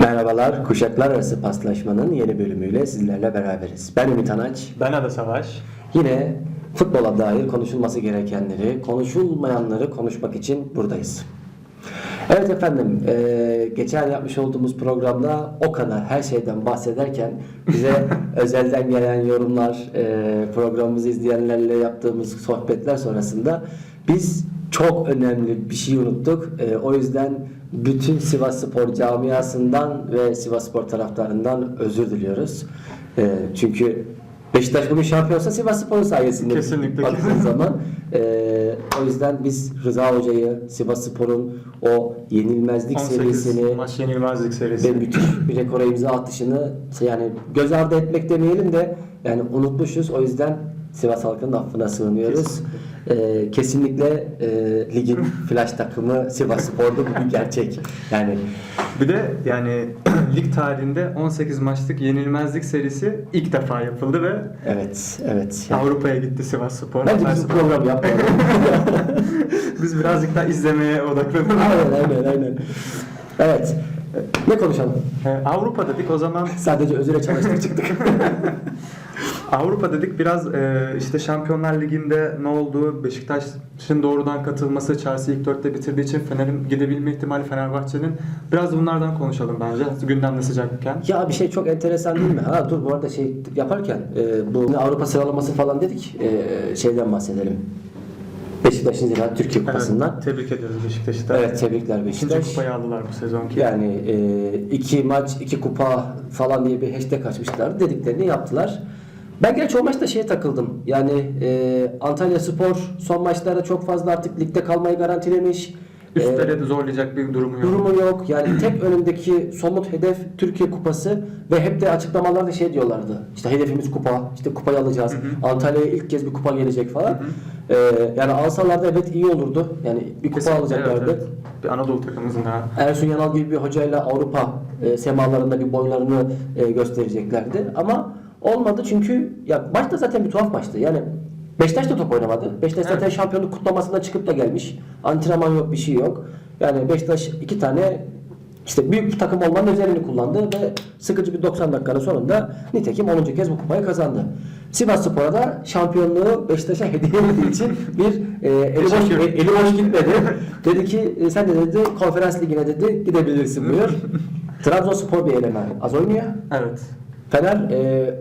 Merhabalar, kuşaklar arası paslaşmanın yeni bölümüyle sizlerle beraberiz. Ben Ümit Anaç. Ben Ada Savaş. Yine futbola dair konuşulması gerekenleri, konuşulmayanları konuşmak için buradayız. Evet efendim, eee, geçen yapmış olduğumuz programda o kadar her şeyden bahsederken bize özelden gelen yorumlar, eee, programımızı izleyenlerle yaptığımız sohbetler sonrasında biz çok önemli bir şey unuttuk. Eee, o yüzden bütün Sivas Spor camiasından ve Sivas Spor taraftarından özür diliyoruz. Eee, çünkü Beşiktaş bugün şampiyonsa Sivas Spor'un sayesinde. Kesinlikle. Baktığın zaman. Eee, o yüzden biz Rıza Hoca'yı, Sivas Spor'un o yenilmezlik 18 serisini maç yenilmezlik serisi. ve müthiş bir rekora imza atışını yani göz ardı etmek demeyelim de yani unutmuşuz. O yüzden Sivas halkının affına sığınıyoruz. Eee, kesinlikle eee, ligin flash takımı Sivas Spor'da bu bir gerçek. Yani Bir de yani lig tarihinde 18 maçlık yenilmezlik serisi ilk defa yapıldı ve evet, evet. Yani, Avrupa'ya gitti Sivas Spor. bence biz Spor. program yapmayalım. Biz birazcık daha izlemeye odaklanalım. aynen, aynen, aynen. Evet. Ne konuşalım? Ee, Avrupa dedik o zaman Sadece özüre çalıştık çıktık. Avrupa dedik biraz e, işte Şampiyonlar Ligi'nde ne oldu? Beşiktaş'ın doğrudan katılması, Chelsea ilk dörtte bitirdiği için Fener'in gidebilme ihtimali Fenerbahçe'nin. Biraz bunlardan konuşalım bence gündemde sıcakken. Ya bir şey çok enteresan değil mi? Ha dur bu arada şey yaparken e, bu Avrupa sıralaması falan dedik. E, şeyden bahsedelim. Beşiktaş'ın zira Türkiye Kupası'ndan. Evet, tebrik ediyoruz Beşiktaş'ı da. Evet, tebrikler İkinci Beşiktaş. kupayı aldılar bu sezonki. Yani e, iki maç, iki kupa falan diye bir hashtag açmışlar. Dediklerini yaptılar. Ben gerçi o maçta şeye takıldım. Yani e, Antalya Spor son maçlarda çok fazla artık ligde kalmayı garantilemiş. E, Üstleri de zorlayacak bir durumu yok. Durumu yok. Yani tek önündeki somut hedef Türkiye Kupası ve hep de açıklamalarda şey diyorlardı. İşte hedefimiz kupa. işte kupayı alacağız. Antalya'ya ilk kez bir kupa gelecek falan. Ee, yani alsalar da evet iyi olurdu. Yani bir kupa Kesinlikle, alacaklardı. evet, evet. Bir Anadolu takımımızın daha. Ersun Yanal gibi bir hocayla Avrupa e, semalarında bir boylarını e, göstereceklerdi. Ama olmadı çünkü ya maç da zaten bir tuhaf maçtı. Yani Beşiktaş da top oynamadı. Beşiktaş zaten Evet. şampiyonluk kutlamasına çıkıp da gelmiş. Antrenman yok, bir şey yok. Yani Beşiktaş iki tane işte büyük bir takım olmanın özelliğini kullandı ve sıkıcı bir 90 dakikanın sonunda nitekim 10. kez bu kupayı kazandı. Sivas Spor'a da şampiyonluğu Beşiktaş'a hediye ettiği için bir e, eli, boş, Teşekkür. eli boş gitmedi. dedi ki e, sen de dedi konferans ligine dedi gidebilirsin buyur. Trabzonspor bir eleme az oynuyor. Evet. Fener e,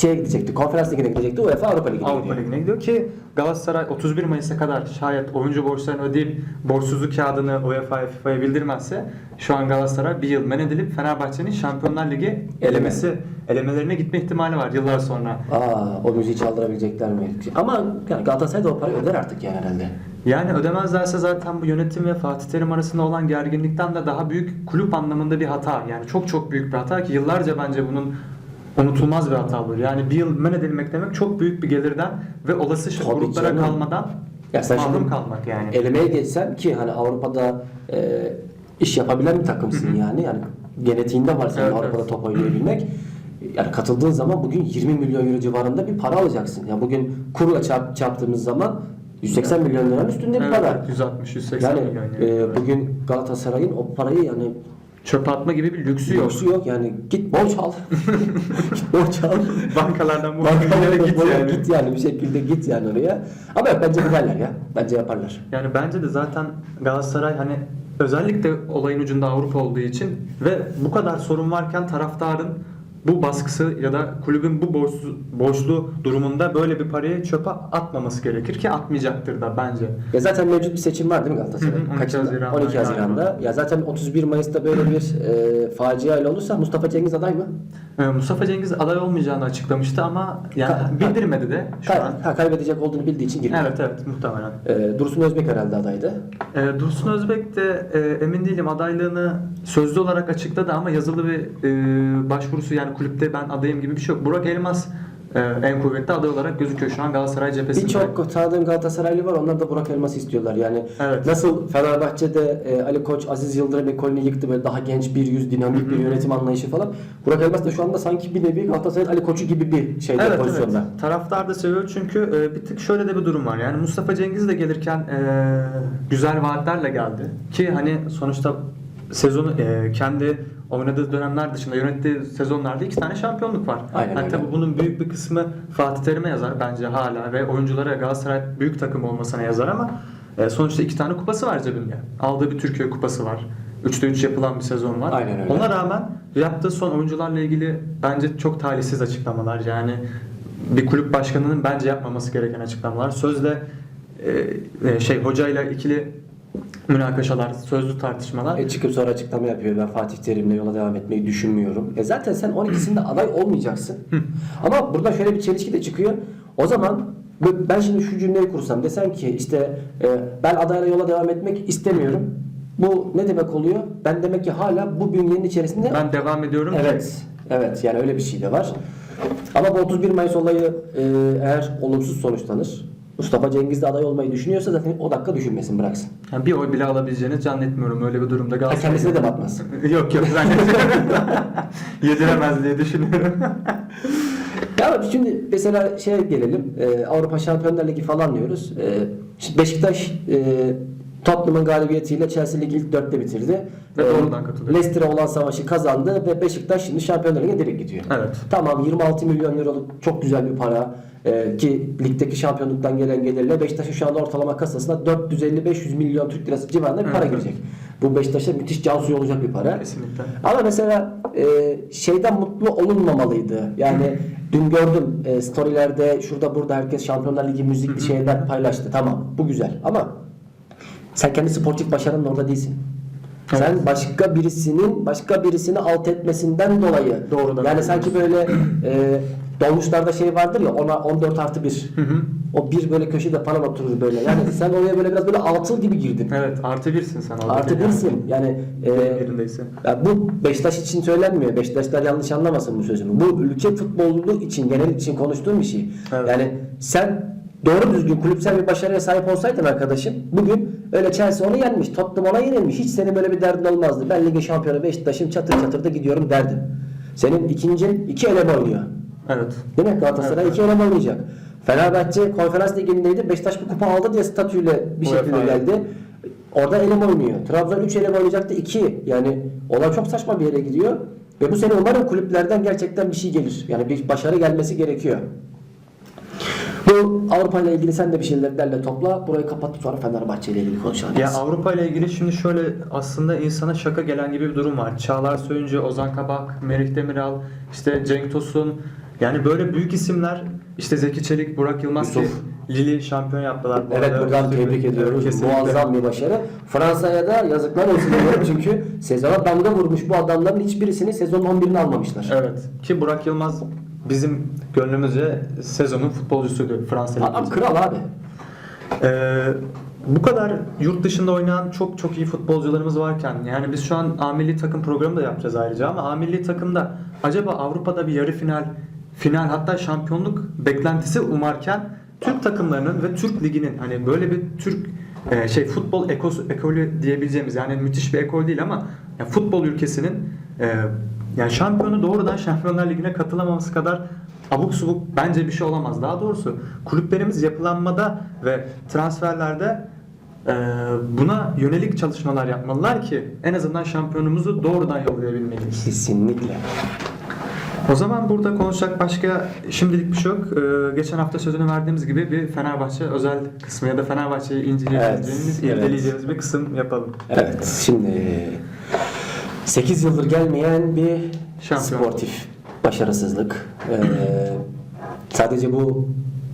şeye gidecekti, konferans ligine gidecekti. UEFA Avrupa Ligi'ne Avrupa gidiyor. Ligi'ne gidiyor ki Galatasaray 31 Mayıs'a kadar şayet oyuncu borçlarını ödeyip borçsuzluk kağıdını UEFA'ya FIFA'ya bildirmezse şu an Galatasaray bir yıl men edilip Fenerbahçe'nin Şampiyonlar Ligi elemesi elemelerine gitme ihtimali var yıllar sonra. Aa, o müziği çaldırabilecekler mi? Ama yani Galatasaray da o parayı öder artık yani herhalde. Yani ödemezlerse zaten bu yönetim ve Fatih Terim arasında olan gerginlikten de daha büyük kulüp anlamında bir hata. Yani çok çok büyük bir hata ki yıllarca bence bunun unutulmaz bir hata olur. Yani bir yıl men edilmek demek çok büyük bir gelirden ve olası Tabii gruplara canım. kalmadan Ya sen mahrum kalmak yani. Elemeye geçsen ki hani Avrupa'da e, iş yapabilen bir takımsın yani. Yani genetiğinde var senin Evet, Avrupa'da evet. top oynayabilmek. Yani katıldığın zaman bugün 20 milyon euro civarında bir para alacaksın. Ya bugün kurla çarp, çarptığımız zaman 180 milyon liranın üstünde bir Evet, para. 160-180 Yani milyon. e, yani. bugün Galatasaray'ın o parayı yani Çöpe atma gibi bir lüksü yok. Lüksü yok yani git borç al. git borç al. Bankalardan bu bankalara git yani. Git yani bir şekilde git yani oraya. Ama bence giderler ya. Bence yaparlar. Yani bence de zaten Galatasaray hani özellikle olayın ucunda Avrupa olduğu için ve bu kadar sorun varken taraftarın bu baskısı ya da kulübün bu borçlu, borçlu durumunda böyle bir parayı çöpe atmaması gerekir ki atmayacaktır da bence. Ya zaten mevcut bir seçim var değil mi Galatasaray? Hı hı, 12 Kaçında? Haziran'da 12 Haziran'da. Ya zaten 31 Mayıs'ta böyle bir e, facia ile olursa Mustafa Cengiz aday mı? Ee, Mustafa Cengiz aday olmayacağını açıklamıştı ama yani Ka- bildirmedi de şu Kay- an. ha, kaybedecek olduğunu bildiği için girdi. Evet evet muhtemelen. E, Dursun Özbek herhalde adaydı. Ee, Dursun Özbek de e, emin değilim adaylığını sözlü olarak açıkladı ama yazılı bir e, başvurusu yani kulüpte ben adayım gibi bir şey yok. Burak Elmas e, en kuvvetli aday olarak gözüküyor şu an Galatasaray cephesinde. Birçok tanıdığım Galatasaraylı var. Onlar da Burak Elmas'ı istiyorlar. Yani Evet. nasıl Fenerbahçe'de e, Ali Koç, Aziz Yıldırım ekolünü yıktı böyle daha genç bir yüz dinamik bir yönetim anlayışı falan. Burak Elmas da şu anda sanki bir nevi Galatasaray'ın Ali Koç'u gibi bir şeyde Evet, pozisyonda. evet. Taraftar da seviyor çünkü e, bir tık şöyle de bir durum var. Yani Mustafa Cengiz de gelirken e, güzel vaatlerle geldi. Ki hani sonuçta sezonu e, kendi oynadığı dönemler dışında yönettiği sezonlarda iki tane şampiyonluk var. Aynen yani tabii bunun büyük bir kısmı Fatih Terim'e yazar bence hala ve oyunculara Galatasaray büyük takım olmasına yazar ama e, sonuçta iki tane kupası var cebinde. Aldığı bir Türkiye kupası var. 3'te 3 yapılan bir sezon var. Aynen öyle. Ona rağmen yaptığı son oyuncularla ilgili bence çok talihsiz açıklamalar. Yani bir kulüp başkanının bence yapmaması gereken açıklamalar. Sözde e, e, şey hocayla ikili münakaşalar, sözlü tartışmalar. E çıkıp sonra açıklama yapıyor. Ben Fatih Terim'le yola devam etmeyi düşünmüyorum. E zaten sen 12'sinde aday olmayacaksın. Ama burada şöyle bir çelişki de çıkıyor. O zaman ben şimdi şu cümleyi kursam desen ki işte e, ben adayla yola devam etmek istemiyorum. Bu ne demek oluyor? Ben demek ki hala bu bünyenin içerisinde Ben devam ediyorum. Evet. Evet yani öyle bir şey de var. Ama bu 31 Mayıs olayı e, eğer olumsuz sonuçlanır Mustafa Cengiz de aday olmayı düşünüyorsa zaten o dakika düşünmesin bıraksın. Yani bir oy bile alabileceğini zannetmiyorum öyle bir durumda Galatasaray. kendisine de bakmaz. yok yok zannetmiyorum. Yediremez diye düşünüyorum. Ya ama şimdi mesela şeye gelelim. e, Avrupa Şampiyonlar Ligi falan diyoruz. E, Beşiktaş e, Tottenham'ın galibiyetiyle Chelsea Ligi ilk dörtte bitirdi. Ve E, doğrudan katılıyor. Leicester'e olan savaşı kazandı ve Beşiktaş şimdi Şampiyonlar Ligi'ne direkt gidiyor. Evet. Tamam 26 milyon liralık çok güzel bir para. E, ki ligdeki şampiyonluktan gelen gelirle Beşiktaş'ın şu anda ortalama kasasına 450-500 milyon Türk lirası civarında bir para Evet. girecek. Bu Beşiktaş'a müthiş can suyu olacak bir para. Kesinlikle. Ama mesela e, şeyden mutlu olunmamalıydı. Yani dün gördüm e, storylerde şurada burada herkes Şampiyonlar Ligi müzikli şeyler paylaştı. Tamam bu güzel ama sen kendi sportif başarının orada değilsin. Sen başka birisinin başka birisini alt etmesinden dolayı Doğrudan. yani sanki böyle e, dolmuşlarda şey vardır ya ona 14 artı 1 Hı hı. o bir böyle köşede falan oturur böyle yani sen oraya böyle biraz böyle altıl gibi girdin Evet artı birsin sen. artı birsin yani e, Deyim yerindeyse. ya bu Beşiktaş için söylenmiyor. Beşiktaşlar yanlış anlamasın bu sözümü. Bu ülke futbolu için, genel için konuştuğum bir şey. Evet. Yani sen doğru düzgün kulüpsel bir başarıya sahip olsaydın arkadaşım bugün öyle Chelsea onu yenmiş, Tottenham ona yenilmiş. Hiç senin böyle bir derdin olmazdı. Ben ligin şampiyonu Beşiktaş'ım çatır çatır da gidiyorum derdin. Senin ikincin iki eleme oynuyor. Evet. Değil mi? Galatasaray Evet, iki eleme oynayacak. Fenerbahçe konferans ligindeydi. Beşiktaş bir kupa aldı diye statüyle bir UEFA şekilde geldi. Orada eleme oynuyor. Trabzon 3 eleme oynayacaktı 2. Yani olay çok saçma bir yere gidiyor. Ve bu sene umarım kulüplerden gerçekten bir şey gelir. Yani bir başarı gelmesi gerekiyor. Bu Avrupa ile ilgili sen de bir şeyler derle topla. Burayı kapatıp sonra Fenerbahçe ile ilgili konuşalım. Ya Avrupa ile ilgili şimdi şöyle aslında insana şaka gelen gibi bir durum var. Çağlar Söyüncü, Ozan Kabak, Merih Demiral, işte Cenk Tosun yani böyle büyük isimler işte Zeki Çelik, Burak Yılmaz ki Yusuf. Lili şampiyon yaptılar. bu Evet arada. buradan tebrik ediyoruz. Kesinlikle. Muazzam bir başarı. Fransa'ya da yazıklar olsun diyorum çünkü sezona damga vurmuş bu adamların hiçbirisini sezonun 11'ini almamışlar. Evet. Ki Burak Yılmaz bizim gönlümüzce sezonun futbolcusuydu Fransa Adam kral abi. Ee, bu kadar yurt dışında oynayan çok çok iyi futbolcularımız varken yani biz şu an A milli takım programı da yapacağız ayrıca ama A milli takımda acaba Avrupa'da bir yarı final, final hatta şampiyonluk beklentisi umarken Türk takımlarının ve Türk liginin hani böyle bir Türk e, şey futbol ekos, ekolü diyebileceğimiz yani müthiş bir ekol değil ama ya futbol ülkesinin e, yani şampiyonu doğrudan Şampiyonlar Ligi'ne katılamaması kadar abuk subuk bence bir şey olamaz. Daha doğrusu kulüplerimiz yapılanmada ve transferlerde e, buna yönelik çalışmalar yapmalılar ki en azından şampiyonumuzu doğrudan yollayabilmeliyiz. Kesinlikle. O zaman burada konuşacak başka şimdilik bir şey yok. E, geçen hafta sözünü verdiğimiz gibi bir Fenerbahçe özel kısmı ya da Fenerbahçe'yi inceleyeceğimiz, Evet, evet. irdeleyeceğimiz bir kısım yapalım. Evet şimdi 8 yıldır gelmeyen bir Şampiyon. sportif başarısızlık. Ee, sadece bu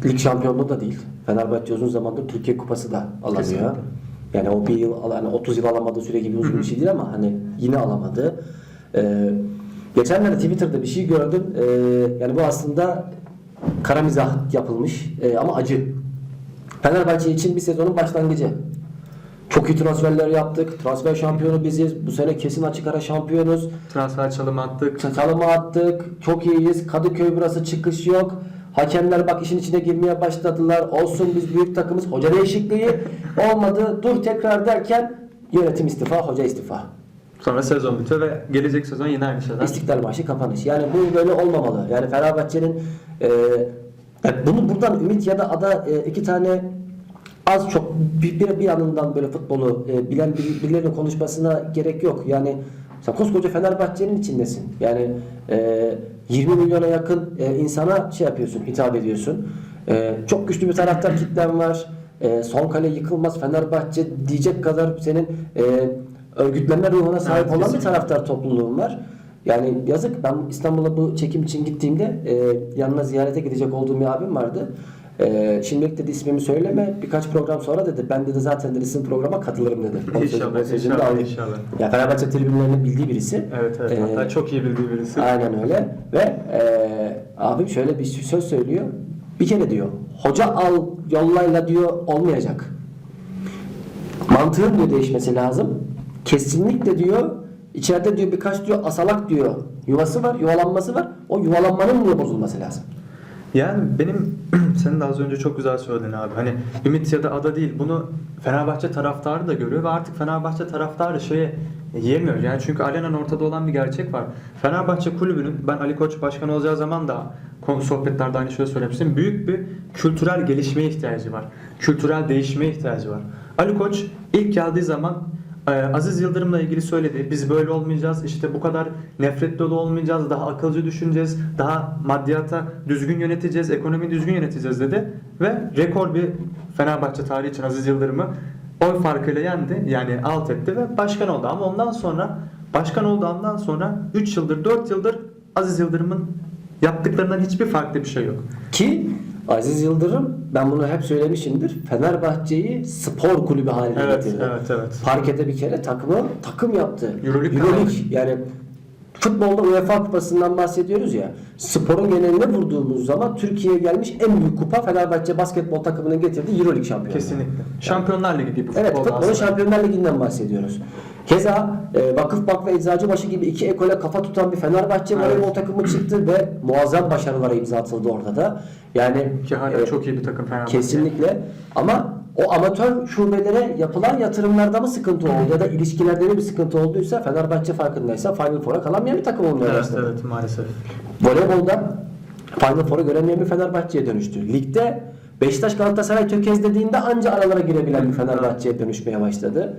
lig şampiyonluğu da değil. Fenerbahçe uzun zamandır Türkiye Kupası da alamıyor. Kesinlikle. Yani o bir yıl, yani 30 yıl alamadığı süre gibi uzun bir şey değil ama hani yine alamadı. Ee, geçenlerde Twitter'da bir şey gördüm. Ee, yani bu aslında kara mizah yapılmış ee, ama acı. Fenerbahçe için bir sezonun başlangıcı. Çok iyi transferler yaptık. Transfer şampiyonu biziz. Bu sene kesin açık ara şampiyonuz. Transfer çalımı attık. Çalımı attık. Çok iyiyiz. Kadıköy burası çıkış yok. Hakemler bak işin içine girmeye başladılar. Olsun biz büyük takımız. Hoca değişikliği olmadı. Dur tekrar derken yönetim istifa, hoca istifa. Sonra sezon bitiyor ve gelecek sezon yine aynı şeyler. İstiklal Marşı kapanış. Yani bu böyle olmamalı. Yani Fenerbahçe'nin e, yani bunu buradan Ümit ya da Ada e, iki tane az çok bir, bir, bir yanından böyle futbolu e, bilen bir, birilerinin konuşmasına gerek yok. Yani sen koskoca Fenerbahçe'nin içindesin. Yani e, 20 milyona yakın e, insana şey yapıyorsun, hitap ediyorsun. E, çok güçlü bir taraftar kitlen var. E, son kale yıkılmaz Fenerbahçe diyecek kadar senin e, örgütlenme ruhuna sahip Evet, olan bir taraftar topluluğun var. Yani yazık ben İstanbul'a bu çekim için gittiğimde e, yanına ziyarete gidecek olduğum bir abim vardı. E, şimdilik dedi ismimi söyleme birkaç program sonra dedi ben dedi zaten dedi sizin programa katılırım dedi. O sözü- İnşallah, de inşallah, alayım. inşallah. Ya Fenerbahçe tribünlerini bildiği birisi. Evet evet. E, Hatta çok iyi bildiği birisi. Aynen öyle ve e, abim şöyle bir söz söylüyor. Bir kere diyor hoca al yollayla diyor olmayacak. Mantığın diyor değişmesi lazım. Kesinlikle diyor içeride diyor birkaç diyor asalak diyor yuvası var, yuvalanması var. O yuvalanmanın diyor bozulması lazım. Yani benim senin de az önce çok güzel söyledin abi. Hani ümit ya da ada değil. Bunu Fenerbahçe taraftarı da görüyor ve artık Fenerbahçe taraftarı şeye yiyemiyor. Yani çünkü alenen ortada olan bir gerçek var. Fenerbahçe kulübünün ben Ali Koç başkan olacağı zaman da konu sohbetlerde aynı şeyi söylemiştim. Büyük bir kültürel gelişmeye ihtiyacı var. Kültürel değişmeye ihtiyacı var. Ali Koç ilk geldiği zaman Aziz Yıldırım'la ilgili söyledi. Biz böyle olmayacağız. işte bu kadar nefret dolu olmayacağız. Daha akılcı düşüneceğiz. Daha maddiyata düzgün yöneteceğiz. Ekonomiyi düzgün yöneteceğiz dedi. Ve rekor bir Fenerbahçe tarihi için Aziz Yıldırım'ı oy farkıyla yendi. Yani alt etti ve başkan oldu. Ama ondan sonra başkan olduğundan sonra 3 yıldır 4 yıldır Aziz Yıldırım'ın yaptıklarından hiçbir farklı bir şey yok. Ki Aziz Yıldırım ben bunu hep söylemişimdir. Fenerbahçe'yi spor kulübü haline Evet, getirdi. evet, evet. Parkede bir kere takımı takım yaptı. Euroleague Euroleague, yani futbolda UEFA kupasından bahsediyoruz ya. Sporun geneline vurduğumuz zaman Türkiye'ye gelmiş en büyük kupa Fenerbahçe basketbol takımının getirdiği Euroleague şampiyonluğu. Kesinlikle. Şampiyonlar Ligi gibi Evet, futbolda futbolun. Şampiyonlar Ligi'nden bahsediyoruz. Keza e, Vakıfbank ve Eczacıbaşı gibi iki ekole kafa tutan bir Fenerbahçe Evet. voleybol takımı çıktı ve muazzam başarılara imza atıldı orada da. Yani Ki hala e, çok iyi bir takım Fenerbahçe. Kesinlikle. Ama o amatör şubelere yapılan yatırımlarda mı sıkıntı oldu ya da ilişkilerde mi bir sıkıntı olduysa Fenerbahçe farkındaysa Final Four'a kalamayan bir takım olmaya Evet, başladı. evet maalesef. Voleybolda Final Four'u göremeyen bir Fenerbahçe'ye dönüştü. Ligde Beşiktaş Galatasaray tökezlediğinde anca aralara girebilen bir Fenerbahçe'ye dönüşmeye başladı.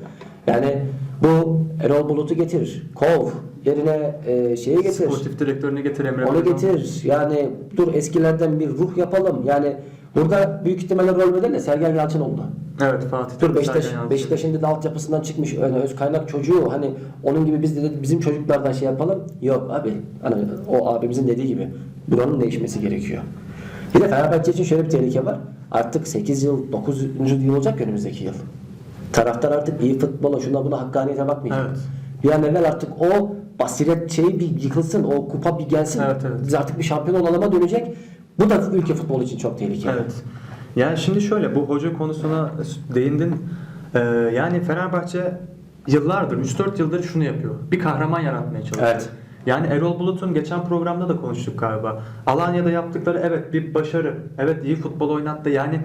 Yani bu Erol Bulut'u getir, kov, yerine e, şeyi getir. Sportif direktörünü getir Emre Onu getir. Yani dur eskilerden bir ruh yapalım. Yani burada büyük ihtimalle rol model de Sergen Yalçın oldu. Evet Fatih. Dur Beşiktaş, Yalçın. Beşiktaş'ın dedi altyapısından çıkmış öyle öz kaynak çocuğu hani onun gibi biz de bizim çocuklardan şey yapalım. Yok abi. Hani o abimizin dediği gibi buranın değişmesi gerekiyor. Bir de Fenerbahçe için şöyle bir tehlike var. Artık 8 yıl, 9. yıl olacak önümüzdeki yıl. Taraftar artık iyi futbola şuna buna hakkaniyete bakmayacak. Evet. Bir an evvel artık o basiret şeyi bir yıkılsın, o kupa bir gelsin. Evet, evet. Biz artık bir şampiyon olalama dönecek. Bu da ülke futbolu için çok tehlikeli. Evet. Yani şimdi şöyle bu hoca konusuna değindin. Ee, yani Fenerbahçe yıllardır 3-4 yıldır şunu yapıyor. Bir kahraman yaratmaya çalışıyor. Evet. Yani Erol Bulut'un geçen programda da konuştuk galiba. Alanya'da yaptıkları evet bir başarı. Evet iyi futbol oynattı. Yani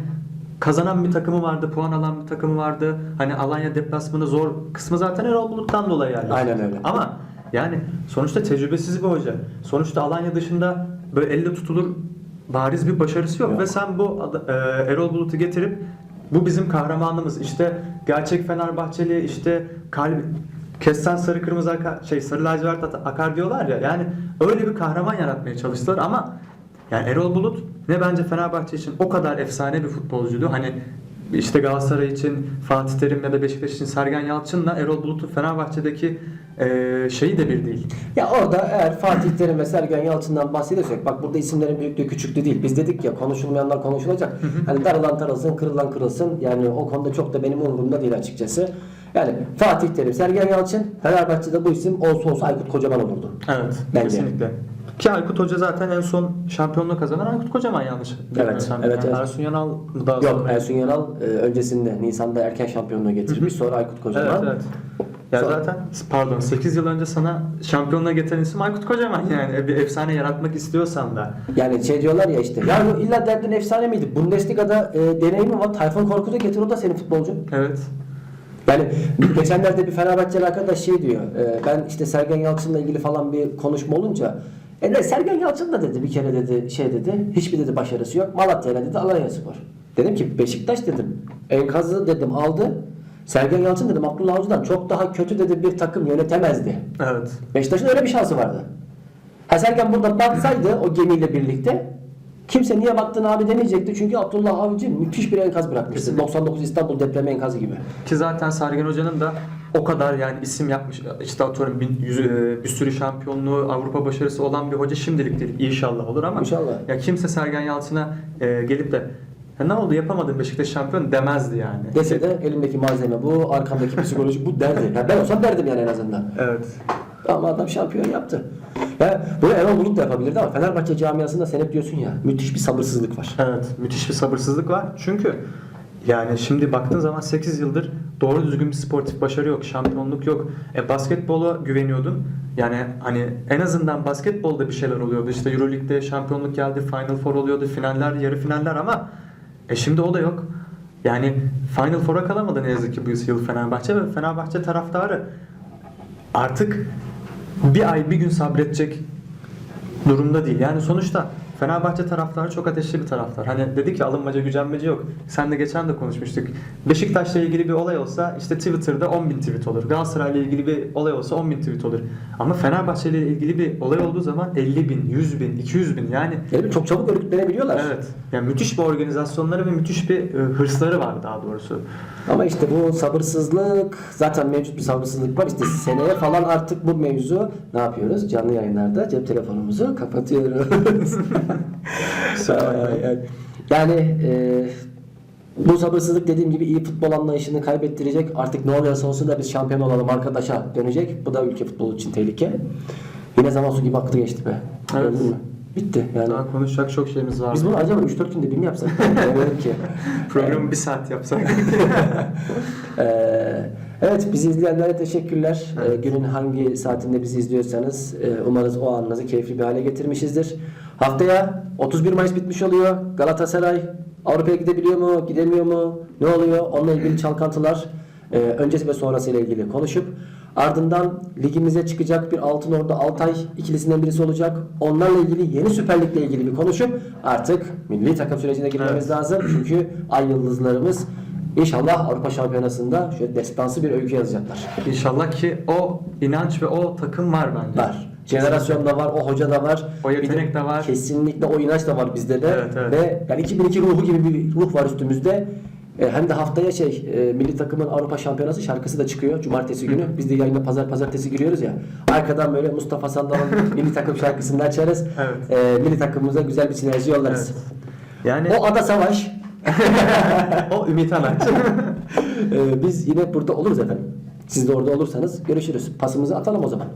kazanan bir takımı vardı, puan alan bir takımı vardı. Hani Alanya deplasmanı zor kısmı zaten Erol Bulut'tan dolayı yani. Aynen öyle. Ama yani sonuçta tecrübesiz bir hoca. Sonuçta Alanya dışında böyle elle tutulur bariz bir başarısı yok. Yok. Ve sen bu e, Erol Bulut'u getirip bu bizim kahramanımız. İşte gerçek Fenerbahçeli işte kalbi kessen sarı kırmızı akar, şey sarı lacivert akar diyorlar ya. Yani öyle bir kahraman yaratmaya çalıştılar ama yani Erol Bulut ne bence Fenerbahçe için o kadar efsane bir futbolcuydu. Hani işte Galatasaray için Fatih Terim ya da Beşiktaş için Sergen Yalçın'la Erol Bulut'un Fenerbahçe'deki e, şeyi de bir değil. Ya orada eğer Fatih Terim ve Sergen Yalçın'dan bahsediyorsak bak burada isimlerin büyüklüğü küçüklüğü değil. Biz dedik ya konuşulmayanlar konuşulacak. Hani darılan tarılsın, kırılan kırılsın. Yani o konuda çok da benim umurumda değil açıkçası. Yani Fatih Terim, Sergen Yalçın, Fenerbahçe'de bu isim olsa olsa Aykut Kocaman olurdu. Evet. Bence. Kesinlikle. Ki Aykut Hoca zaten en son şampiyonluğu kazanan Aykut Kocaman yanlış. evet, Yani evet. Ersun Yanal daha Yok? Ersun Yanal e, öncesinde Nisan'da erken şampiyonluğu getirmiş. Sonra Aykut Evet Kocaman. evet. Ya Sonra- zaten pardon 8 yıl önce sana şampiyonluğa getiren isim Aykut Kocaman yani bir efsane yaratmak istiyorsan da. Yani şey diyorlar ya işte. Ya bu illa derdin efsane miydi? Bundesliga'da e, deneyimi var. Tayfun Korkut'u getir o da senin futbolcu. Evet. Yani geçenlerde bir Fenerbahçeli arkadaş şey diyor. e, ben işte Sergen Yalçın'la ilgili falan bir konuşma olunca e ne Sergen Yalçın da dedi bir kere dedi şey dedi. Hiçbir dedi başarısı yok. Malatya'yla dedi Alanya Spor. Dedim ki Beşiktaş dedim. Enkazı dedim aldı. Sergen Yalçın dedim Abdullah Avcı'dan çok daha kötü dedi bir takım yönetemezdi. Evet. Beşiktaş'ın öyle bir şansı vardı. Ha Sergen burada batsaydı o gemiyle birlikte kimse niye battın abi demeyecekti. Çünkü Abdullah Avcı müthiş bir enkaz bırakmıştı. 99 İstanbul depremi enkazı gibi. Ki zaten Sergen Hoca'nın da o kadar yani isim yapmış işte atıyorum bir, yüz- e, bir sürü şampiyonluğu Avrupa başarısı olan bir hoca şimdilik değil inşallah olur ama İnşallah. ya kimse Sergen Yalçın'a e, gelip de "Ya ne oldu yapamadın Beşiktaş şampiyon demezdi yani. Dese de elimdeki malzeme bu, arkamdaki psikoloji bu derdi. Ya ben olsam derdim yani en azından. Evet. Ama adam şampiyon yaptı. Ya bunu Erol Bulut da yapabilirdi ama Fenerbahçe camiasında sen hep diyorsun ya müthiş bir sabırsızlık var. Evet, müthiş bir sabırsızlık var. Çünkü yani şimdi baktığın zaman 8 yıldır doğru düzgün bir sportif başarı yok, şampiyonluk yok. E basketbola güveniyordun. Yani hani en azından basketbolda bir şeyler oluyordu. İşte EuroLeague'de şampiyonluk geldi, Final Four oluyordu, finaller, yarı finaller ama e şimdi o da yok. Yani Final Four'a kalamadı ne yazık ki bu yıl Fenerbahçe ve Fenerbahçe taraftarı artık bir ay bir gün sabredecek durumda değil. Yani sonuçta Fenerbahçe taraftarı çok ateşli bir taraftar. Hani dedi ki alınmaca gücenmece yok. Sen de geçen de konuşmuştuk. Beşiktaş'la ilgili bir olay olsa işte Twitter'da 10 bin tweet olur. Galatasaray'la ilgili bir olay olsa 10 bin tweet olur. Ama Fenerbahçe ile ilgili bir olay olduğu zaman 50 bin, 100 bin, 200 bin yani Yani çok çabuk örgütlenebiliyorlar. evet. Yani müthiş bir organizasyonları ve müthiş bir e, hırsları var daha doğrusu. Ama işte bu sabırsızlık zaten mevcut bir sabırsızlık var. İşte seneye falan artık bu mevzu ne yapıyoruz? Canlı yayınlarda cep telefonumuzu kapatıyoruz. Yani e, bu sabırsızlık dediğim gibi iyi futbol anlayışını kaybettirecek. Artık ne oluyorsa olsun da biz şampiyon olalım arkadaşa dönecek. Bu da ülke futbolu için tehlike. Yine zaman su gibi aktı geçti be. Evet. Gördün mü? Bitti. Yani Daha konuşacak çok şeyimiz var. biz bunu acaba 3-4 günde bir mi yapsak? Bilmiyorum ki. Programı bir saat yapsak. Ee, evet bizi izleyenlere teşekkürler. Ee, günün hangi saatinde bizi izliyorsanız e, umarız o anınızı keyifli bir hale getirmişizdir. Haftaya 31 Mayıs bitmiş oluyor. Galatasaray Avrupa'ya gidebiliyor mu, gidemiyor mu, ne oluyor? Onunla ilgili çalkantılar e, öncesi ve sonrası ile ilgili konuşup ardından ligimize çıkacak bir Altın Ordu Altay ikilisinden birisi olacak. Onlarla ilgili yeni Süper Lig'le ilgili bir konuşup artık milli takım sürecine girmemiz Evet. lazım. Çünkü ay yıldızlarımız İnşallah Avrupa Şampiyonası'nda şöyle destansı bir öykü yazacaklar. İnşallah ki o inanç ve o takım var bence. Var. Jenerasyon da var, o hoca da var. O yetenek de var. Kesinlikle o inanç da var bizde de. Evet, evet. Ve yani 2002 ruhu gibi bir ruh var üstümüzde. E, hem de haftaya şey e, milli takımın Avrupa Şampiyonası şarkısı da çıkıyor cumartesi günü. Biz de yayına pazar pazartesi giriyoruz ya. Arkadan böyle Mustafa Sandal'ın milli takım şarkısını açarız. Evet. E, milli takımımıza güzel bir sinerji yollarız. Evet. Yani O ada savaş. o Ümit Anaç. Ee, biz yine burada oluruz efendim. Siz de orada olursanız görüşürüz. Pasımızı atalım o zaman.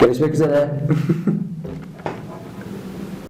Görüşmek üzere.